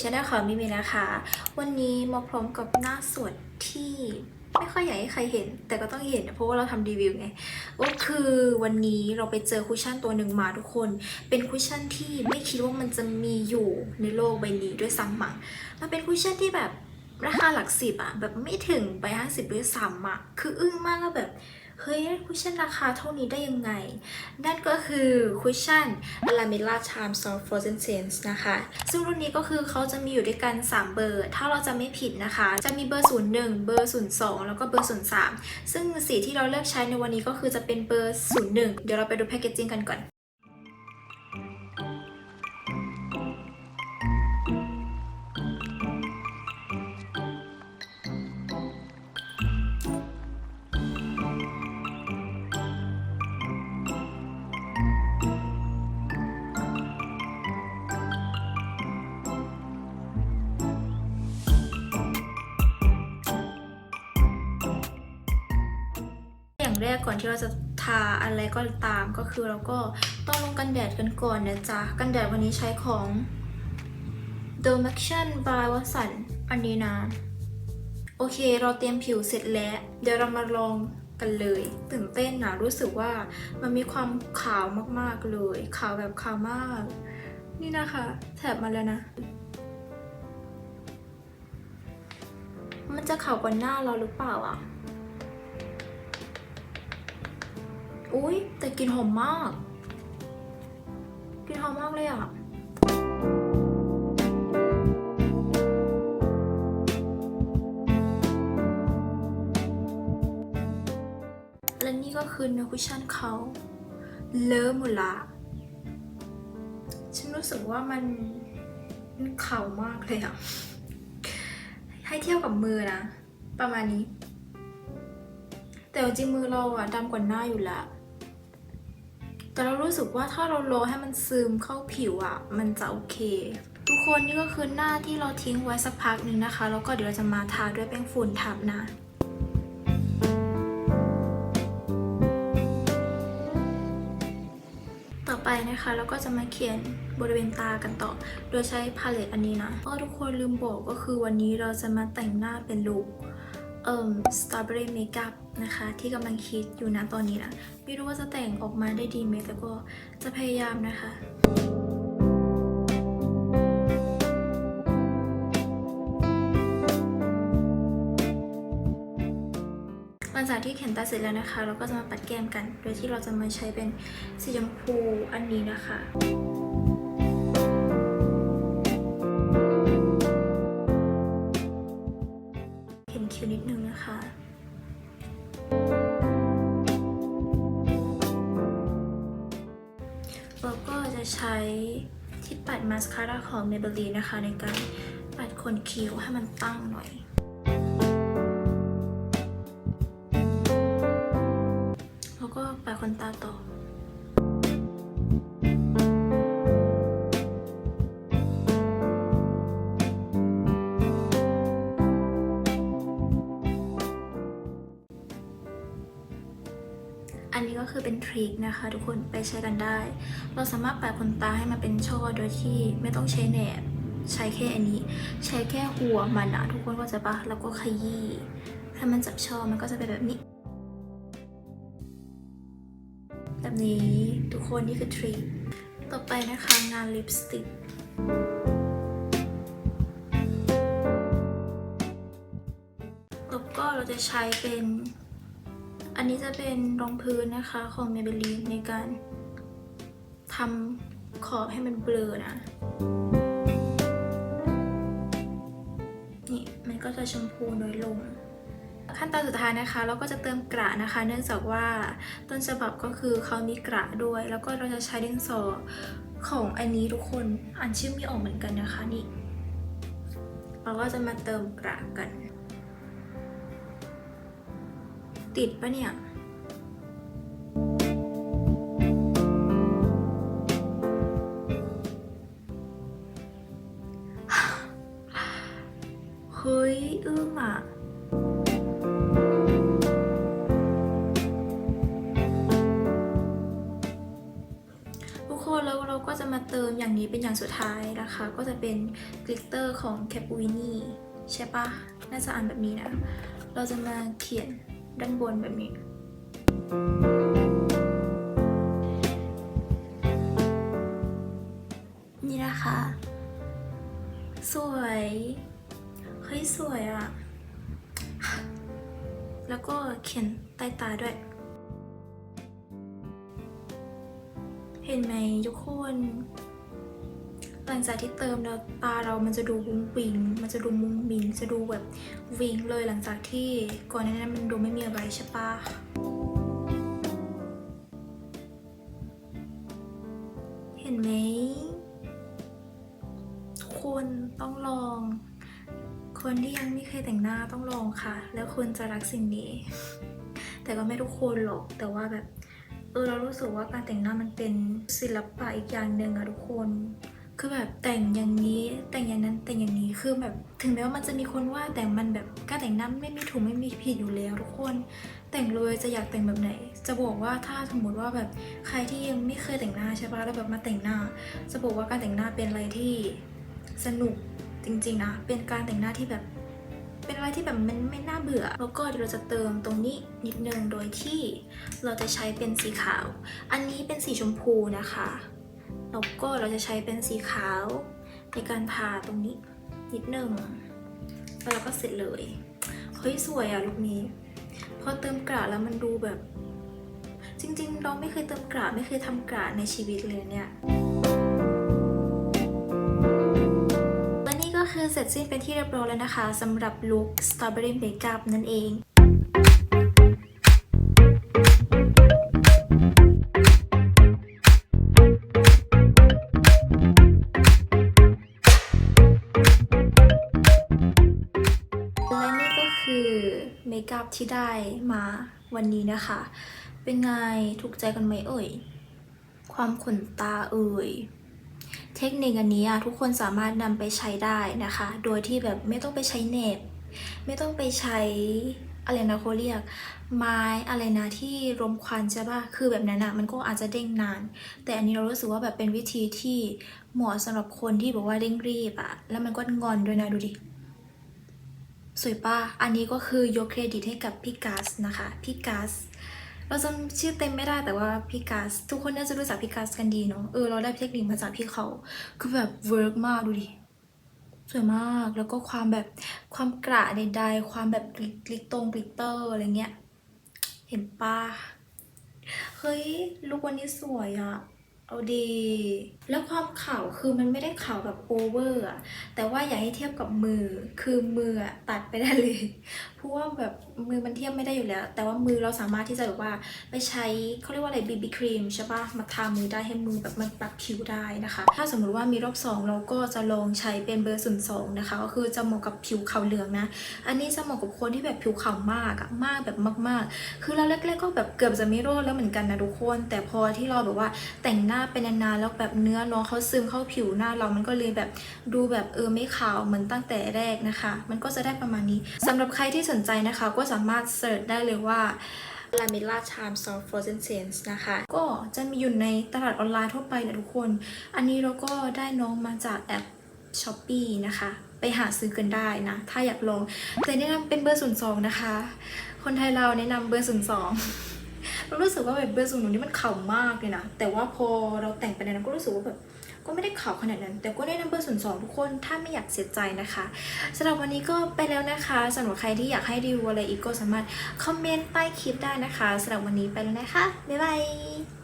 ยินดีต้อนรับเข้าสู่ช anel ของมิมินะคะ วันนี้มาพร้อมกับหน้าสดที่ไม่ค่อยอยากให้ใครเห็น แต่ก็ต้องเห็นเพราะว่าเราทำรีวิวไง ก็คือวันนี้เราไปเจอคุชชั่นตัวหนึ่งมาทุกคน เป็นคุชชั่นที่ไม่คิดว่ามันจะมีอยู่ในโลกใบนี้ด้วยซ้ำอะมันเป็นคุชชั่นที่แบบราคาหลักสิบอะแบบไม่ถึงไปห้าสิบด้วยซ้ำอะคืออึ้งมากแล้วแบบ เฮ้ยคุชชั่นราคาเท่านี้ได้ยังไง นั่นก็คือคุชชั่น l a m e l l a Charm Soft Frozen Sense นะคะ ซึ่งรุ่นนี้ก็คือเขาจะมีอยู่ด้วยกัน 3 เบอร์ ถ้าเราจะไม่ผิดนะคะ จะมีเบอร์ 01 เบอร์ 02 แล้วก็เบอร์ 03 ซึ่งสีที่เราเลือกใช้ในวันนี้ก็คือจะเป็นเบอร์ 01 เดี๋ยวเราไปดูแพคเกจจิ้งกันก่อน แรกก่อนที่เราจะทาอะไรก็ตามก็คือเราก็ต้องลงกันแดดกันก่อนนะจ๊ะ กันแดดวันนี้ใช้ของ The m a c t i o n by Watson อันนี้นะ โอเคเราเตรียมผิวเสร็จแล้ว เดี๋ยวเรามาลองกันเลยตื่นเต้นนะรู้สึกว่ามันมีความขาวมากๆเลยขาวแบบขาวมาก นี่นะคะ แถบมาแล้วนะ มันจะขาวกว่าหน้าเราหรือเปล่าอะ อุ้ยแต่กลินหอมมากกลินหอมมากเลยอะและนี่ก็คือเนื้อคุชชั่นเขาเลอะหมดละฉันรู้สึกว่ามันมันขามากเลยอะให้เทียบกับมือนะ ประมาณนี้ แต่จริงมือเราอะดำกว่าหน้าอยู่แล้ว แต่เรารู้สึกว่าถ้าเราโรยให้มันซึมเข้าผิวอะมันจะโอเค ทุกคนนี่ก็คือหน้าที่เราทิ้งไว้สักพักหนึ่งนะคะ แล้วก็เดี๋ยวเราจะมาทาด้วยแป้งฝุ่นทับนะต่อไปนะคะเราก็จะมาเขียนบริเวณตากันต่อ โดยใช้พาเลตอันนี้นะก็ทุกคนลืมบอกก็คือวันนี้เราจะมาแต่งหน้าเป็นลุค อ่อ strawberry makeup นะคะ ที่กำลังคิดอยู่นะตอนนี้นะ ไม่รู้ว่าจะแต่งออกมาได้ดีไหมแต่ก็จะพยายามนะคะหลังจากที่เขียนตาเสร็จแล้วนะคะ เราก็จะมาปัดแก้มกัน โดยที่เราจะมาใช้เป็นสีชมพูอันนี้นะคะ ที่ปัดมาสคาร่าของ Maybelline นะคะ ในการปัดขนคิ้วให้มันตั้งหน่อย แล้วก็ปัดขนตาต่อ นนี้ก็คือเป็นทริคนะคะ ทุกคนไปใช้กันได้ เราสามารถแปัดขนตาให้มันเป็นช่อโดยที่ไม่ต้องใช้แหนบใช้แค่อันนี้ ใช้แค่หัวมันอะทุกคนก็จะปะแล้วก็ขยี้ให้มันจับช่อมันก็จะเป็นแบบนี้ แบบนี้ทุกคนนี่คือทริคต่อไปนะคะงานลิปสติกแล้วก็เราจะใช้เป็น อันนี้จะเป็นรองพื้นนะคะของ Maybelline ในการทำขอบให้มันเบลอนะนี่มันก็จะชมพูน้อยลง ขั้นตอนสุดท้ายนะคะ เราก็จะเติมกระนะคะ เนื่องจากว่าต้นฉบับก็คือเขามีกระด้วย แล้วก็เราจะใช้ดินสอของอันนี้ทุกคนอ่านชื่อไม่ออกเหมือนกันนะคะนี่เราก็จะมาเติมกระกัน ติดปะเนี่ยเฮ้ยอึ้งอะทุกคนแล้วเราก็จะมาเติมอย่างนี้เป็นอย่างสุดท้ายนะคะ ก็จะเป็นกลิตเตอร์ของ c a p u i n i ใช่ปะน่าจะอ่านแบบนี้นะ เราจะมาเขียน ด้านบนแบบนี้นี่นะคะ สวยเฮ้ยสวยอะแล้วก็เขียนใต้ตาด้วย เห็นไหมทุกคน หลังจากที่เติมแล้วตาเรามันจะดูวุ้งวิง มันจะดูมุ้งมิง จะดูแบบวิงเลยหลังจากที่ก่อนหนานั้นมันดูไม่มีอะไรใช่ปะเห็นไหมคนต้องลอง คนที่ยังไม่เคยแต่งหน้าต้องลองค่ะ แล้วคุณจะรักสิ่งนี้ แต่ก็ไม่ทุกคนหรอก แต่ว่าแบบเออเรารู้สึกว่าการแต่งหน้ามันเป็นศิลปะอีกอย่างหนึ่งอะทุกคน คือแบบแต่งอย่างนี้แต่งอย่างนั้นแต่งอย่างนี้คือแบบถึงแม้ว่ามันจะมีคนว่าแต่มันแบบการแต่งหน้าไม่มีถูกไม่มีผิดอยู่แล้วทุกคน แต่งเลยจะอยากแต่งแบบไหน จะบอกว่าถ้าสมมติว่าแบบใครที่ยังไม่เคยแต่งหน้าใช่ปะแล้วแบบมาแต่งหน้า จะบอกว่าการแต่งหน้าเป็นอะไรที่สนุกจริงๆนะเป็นการแต่งหน้าที่แบบเป็นอะไรที่แบบมันไม่น่าเบื่อ แล้วก็เดี๋ยวเราจะเติมตรงนี้นิดนึงโดยที่เราจะใช้เป็นสีขาว อันนี้เป็นสีชมพูนะคะ แล้วก็เราจะใช้เป็นสีขาวในการทาตรงนี้นิดหนึ่งแล้วเราก็เสร็จเลยเฮ้ยสวยอะลูกนี้พอเติมกระแล้วมันดูแบบ จริง ๆ เราไม่เคยเติมกระไม่เคยทำกระในชีวิตเลยเนี่ยและนี่ก็คือเสร็จสิ้นเป็นที่เรียบร้อยแล้วนะคะสำหรับลุค Strawberry Makeup นั่นเอง เมคอัพที่ได้มาวันนี้นะคะ เป็นไงถูกใจกันไหมเอ่ย ความขนตาเอ่ย เทคนิคอันนี้อะทุกคนสามารถนำไปใช้ได้นะคะ โดยที่แบบไม่ต้องไปใช้เน็บ ไม่ต้องไปใช้อะไรนะเขาเรียก ไม้อะไรนะที่รมควันใช่ปะคือแบบนั้นอะมันก็อาจจะเด้งนาน แต่อันนี้เรารู้สึกว่าแบบเป็นวิธีที่เหมาะสำหรับคนที่แบบว่าเร่งรีบอะแล้วมันก็งอนด้วยนะดูดิ สวยป่ะอันนี้ก็คือยกเครดิตให้กับพี่กัสนะคะพี่กัสเราจำชื่อเต็มไม่ได้แต่ว่าพี่กัสทุกคนน่าจะรู้จักพี่กัสกันดีเนาะเออเราได้เทคนิคมาจากพี่เขาคือแบบเวิร์กมากดูดิสวยมากแล้วก็ความแบบความกระใดๆความแบบกลิกลิกตรงกลิตเตอร์อะไรเงี้ยเห็นป่ะเฮ้ยลุควันนี้สวยอะ เอาดี แล้วความเข่าคือมันไม่ได้เข่าแบบโอเวอร์อะแต่ว่าอย่าให้เทียบกับมือ คือมือตัดไปได้เลย เพราะว่าแบบมือมันเทียบไม่ได้อยู่แล้ว แต่ว่ามือเราสามารถที่จะแบบว่าไปใช้เขาเรียกว่าอะไรบีบีครีมใช่ปะมาทามือได้ให้มือแบบมันปรับผิวได้นะคะ ถ้าสมมุติว่ามีรอบสองเราก็จะลองใช้เป็นเบอร์ศูนย์สองนะคะ ก็คือจะเหมาะกับผิวขาวเหลืองนะ อันนี้จะเหมาะกับคนที่แบบผิวขาวมากอะมากแบบมาก ๆ คือเราแรกๆก็แบบเกือบจะไม่รอดแล้วเหมือนกันนะทุกคน แต่พอที่เราแบบว่าแต่งหน้าเป็นนานๆแล้วแบบเนื้อน้องเขาซึมเข้าผิวหน้าเรามันก็เลยแบบดูแบบเออไม่ขาวเหมือนตั้งแต่แรกนะคะ มันก็จะได้ประมาณนี้สำหรับใครที่สนใจนะคะ ก็สามารถเสิร์ชได้เลยว่า l a m e l a Charm Soft Frozen Sense นะคะ ก็จะมีอยู่ในตลาดออนไลน์ทั่วไปแหละทุกคน อันนี้เราก็ได้น้องมาจากแอป s h o p e e นะคะ ไปหาซื้อกันได้นะ ถ้าอยากลอง แต่แนะนำเป็นเบอร์ศูนย์สองนะคะ คนไทยเราแนะนำเบอร์ศูนย์สอง เรารู้สึกว่าแบบเบอร์ศูนย์นี่มันข่ามากเลยนะ แต่ว่าพอเราแต่งไปในนั้นก็รู้สึกว่าแบบก็ไม่ได้ข่าวขนาดนั้น แต่ก็แนะนำเบอร์ศูนย์สองทุกคนถ้าไม่อยากเสียใจนะคะสำหรับวันนี้ก็ไปแล้วนะคะสำหรับใครที่อยากให้รีวิวอะไรอีกก็สามารถคอมเมนต์ใต้คลิปได้นะคะสำหรับวันนี้ไปแล้วนะคะ บ๊ายบาย